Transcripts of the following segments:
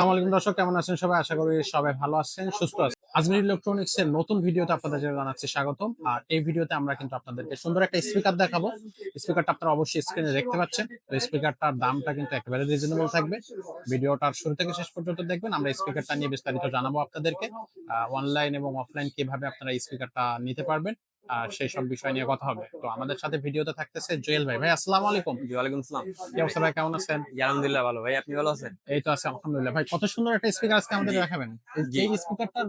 আসসালামু আলাইকুম দর্শক, কেমন আছেন সবাই? আশা করি সবাই ভালো আছেন, সুস্থ আছেন। আজমির ইলেকট্রনিক্স এর নতুন ভিডিওতে আপনাদের জানাচ্ছি স্বাগতম। আর এই ভিডিওতে আমরা কিন্তু আপনাদেরকে সুন্দর একটা স্পিকার দেখাবো। স্পিকারটা আপনারা অবশ্যই স্ক্রিনে দেখতে পাচ্ছেন। তো স্পিকারটার দামটা কিন্তু একেবারে রিজনেবল থাকবে। ভিডিওটার শুরু থেকে শেষ পর্যন্ত দেখবেন। আমরা স্পিকারটা নিয়ে বিস্তারিত জানাব আপনাদেরকে। অনলাইন এবং অফলাইন কীভাবে আপনারা স্পিকারটা নিতে পারবেন। সেই সব বিষয় নিয়ে কথা হবে। তো আমাদের সাথে ভিডিওতে থাকতেছে জুয়েল ভাই। ভাই আসসালামু আলাইকুম। জি ওয়ালাইকুম আসসালাম কি অবস্থা ভাই? কেমন আছেন? আলহামদুলিল্লাহ ভালো। ভাই আপনি ভালো আছেন? এই তো আছে আলহামদুলিল্লাহ। ভাই কত সুন্দর একটা স্পিকার আজকে আমাদের দেখাবেন। এই- স্পিকারটা স্পিকারটার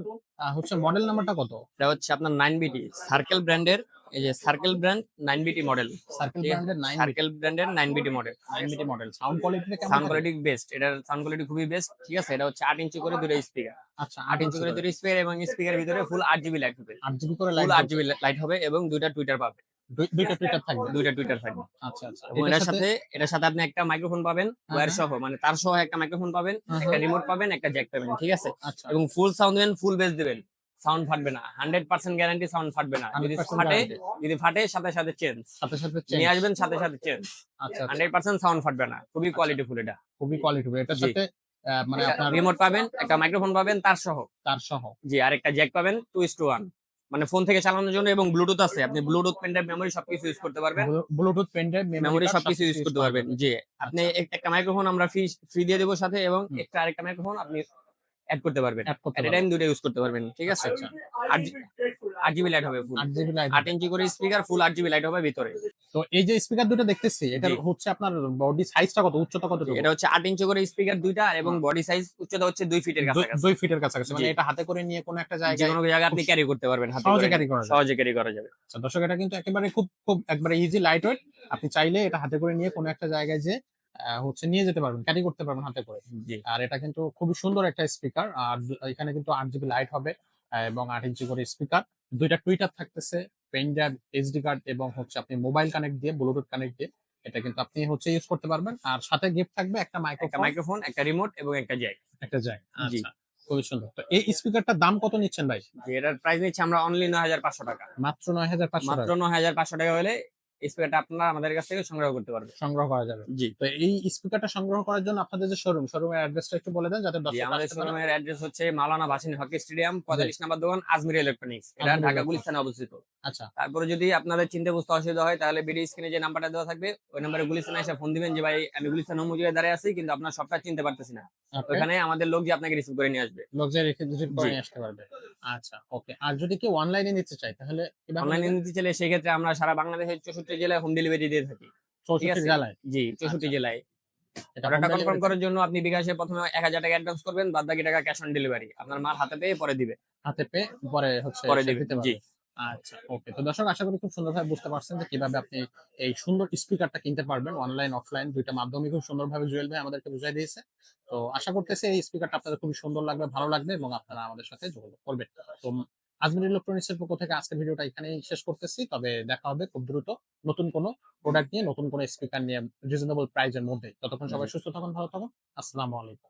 হচ্ছে মডেল নাম্বারটা কত? এটা হচ্ছে আপনার নাইন বিটি সার্কেল ব্র্যান্ডের এই যে circle brand nine BT model circle ব্র্যান্ডের 9 সার্কেল ব্র্যান্ডের nine BT model 9 MT model sound quality কেমন সাউন্ড কোয়ালিটি বেস্ট এটার সাউন্ড কোয়ালিটি খুবই বেস্ট ঠিক আছে? এটা হচ্ছে আট ইঞ্চি করে দুটো স্পিকার আচ্ছা আট ইঞ্চি করে দুটো স্পিকার এবং স্পিকারের ভিতরে ফুল আট জিবি লাইট হবে। 8 জিবি করে ফুল লাইট আট জিবি লাইট হবে এবং দুইটা টুইটার পাবে। দুইটা টুইটার থাকবে। দুইটা টুইটার থাকবে। আচ্ছা আচ্ছা। এটার সাথে এটার সাথে আপনি একটা মাইক্রোফোন পাবেন ওয়্যার সহ মানে তার সহ একটা মাইক্রোফোন পাবেন হ্যাঁ, একটা রিমোট পাবেন একটা জ্যাক পাবেন ঠিক আছে? আচ্ছা। এবং ফুল সাউন্ড দেবেন ফুল বেস দিবেন। সাউন্ড ফাটবে না। হান্ড্রেড পার্সেন্ট গ্যারান্টি সাউন্ড ফাটবে না। যদি ফাটে যদি ফাটে সাথে সাথে চেঞ্জ সাথে সাথে নিয়ে আসবেন সাথে সাথে চেঞ্জ আচ্ছা আচ্ছা। হান্ড্রেড পার্সেন্ট সাউন্ড ফাটবে না। খুবই কোয়ালিটি ফুল এটা। খুবই কোয়ালিটি এটার জি। সাথে মানে আপনার রিমোট পাবেন একটা মাইক্রোফোন পাবেন তার সহ। তার সহ। জি আর একটা জ্যাক পাবেন টু ইস টু ওয়ান মানে ফোন থেকে চালানোর জন্য এবং ব্লুটুথ আছে। আপনি ব্লুটুথ পেনড্রাইভ মেমোরি সবকিছু ইউজ করতে পারবেন। ব্লুটুথ পেন ড্রাইভ মেমোরি সবকিছু ইউজ করতে পারবেন। জি। আপনি এক- একটা মাইক্রোফোন আমরা ফ্রি ফ্রি দিয়ে দেবো সাথে এবং। একটা আরেকটা মাইক্রোফোন আপনি অ্যাড করতে পারবেন। এট টাইম দুটো ইউজ করতে পারবেন ঠিক আছে? আচ্ছা আট জিবি লাইট হবে ফুল 8 জিবি লাইট আট ইঞ্চি করে স্পিকার ফুল আট জিবি লাইট হবে ভিতরে। তো এই যে স্পিকার দুটো দেখতেছি এটা হচ্ছে আপনার বডি সাইজটা কত উচ্চতা কত এটা হচ্ছে আট ইঞ্চি করে স্পিকার দুইটা এবং বডি সাইজ উচ্চতা হচ্ছে দুই ফিটের কাছাকাছি। দুই ফিটের কাছাকাছি মানে এটা হাতে করে নিয়ে কোনো একটা যে জায়গায় কোনো জায়গায় আপনি ক্যারি করতে পারবেন হাতে সহজে করে। ক্যারি করা সহজে ক্যারি করা যাবে। আচ্ছা দর্শক এটা কিন্তু একেবারে খুব খুব একবারে ইজি লাইট ওয়েট আপনি চাইলে এটা হাতে করে নিয়ে কোনো একটা জায়গায় যে হচ্ছে নিয়ে যেতে পারবেন ক্যারি করতে পারবেন হাতে করে। আর এটা কিন্তু খুবই সুন্দর একটা স্পিকার আর এখানে কিন্তু আট জিবি লাইট হবে এবং আট ইঞ্চি করে স্পিকার দুইটা টুইটার থাকতেছে পেন ড্রাইভ এইচডি কার্ড এবং হচ্ছে আপনি মোবাইল কানেক্ট দিয়ে ব্লুটুথ কানেক্ট দিয়ে এটা কিন্তু আপনি হচ্ছে ইউজ করতে পারবেন। আর সাথে গিফট থাকবে একটা মাইক্রোফোন মাইক্রোফোন একটা রিমোট এবং একটা জ্যাক একটা জ্যাক আচ্ছা খুবই সুন্দর। তো এই স্পিকারটার দাম কত নিচ্ছেন ভাই? এটার প্রাইস নিচ্ছে আমরা অনলি নয় হাজার পাঁচশো টাকা। মাত্র নয় হাজার পাঁচশো মাত্র নয় হাজার পাঁচশো টাকা হলে স্পিকারটা আপনারা আমাদের কাছ থেকে সংগ্রহ করতে পারবেন। সংগ্রহ করা যাবে। জি। তো এই স্পিকারটা সংগ্রহ করার জন্য আপনাদের যে শোরুম শোরুমের অ্যাড্রেসটা একটু বলে দেন যাতে আমাদের। শোরুমের অ্যাড্রেস হচ্ছে মাওলানা ভাসিন হকি স্টেডিয়াম পঁয়তাল্লিশ নাম্বার দোকান আজমির ইলেকট্রনিক্স এটা ঢাকা গুলিস্তানে অবস্থিত। আচ্ছা। তারপরে যদি আপনাদের চিনতে বুঝতে অসুবিধা হয় তাহলে ভিডিও স্ক্রিনে যে নাম্বারটা দেওয়া থাকবে ওই নাম্বারে গুলিস্তানে এসে ফোন দিবেন যে ভাই আমি গুলিস্তান অমুজিয়ে দাঁড়িয়ে আছি কিন্তু আপনার সবটা চিনতে পারতেছি না। ওখানে আমাদের লোক যে আপনাকে রিসিভ করে নিয়ে আসবে। লক্সারি রেখে রিসিভ করে নিয়ে আসতে পারবে। আচ্ছা ওকে আর যদি কেউ অনলাইনে নিতে চায় তাহলে অনলাইনে নিতে চাইলে সেই ক্ষেত্রে আমরা সারা বাংলাদেশের চৌষট্টি জেলায় হোম ডেলিভারি দিয়ে থাকি। 64 জেলায়? জি চৌষট্টি আচ্ছা। জেলায়। কনফার্ম করার জন্য আপনি বিকাশে প্রথমে এক হাজার টাকা অ্যাডভান্স করবেন বাদ বাকি টাকা ক্যাশ অন ডেলিভারি আপনার মাল হাতে পেয়ে পরে দিবে। হাতে পেয়ে পরে হচ্ছে পরে দিবে জি। আচ্ছা ওকে তো দর্শক আশা করি খুব সুন্দরভাবে বুঝতে পারছেন যে কীভাবে আপনি এই সুন্দর স্পিকারটা কিনতে পারবেন অনলাইন অফলাইন দুইটা মাধ্যমে খুব সুন্দরভাবে জুয়েল ভাই আমাদেরকে বুঝাই দিয়েছে। তো আশা করতেছি এই স্পিকারটা আপনাদের খুবই সুন্দর লাগবে ভালো লাগবে এবং আপনারা আমাদের সাথে যোগাযোগ করবেন। তো আজমির ইলেকট্রনিক্স এর পক্ষ থেকে আজকের ভিডিওটা এখানেই শেষ করতেছি। তবে দেখা হবে খুব দ্রুত নতুন কোনো প্রোডাক্ট নিয়ে নতুন কোনো স্পিকার নিয়ে রিজনেবল প্রাইজের মধ্যে ততক্ষণ সবাই সুস্থ থাকুন ভালো থাকুন। আসসালামু আলাইকুম।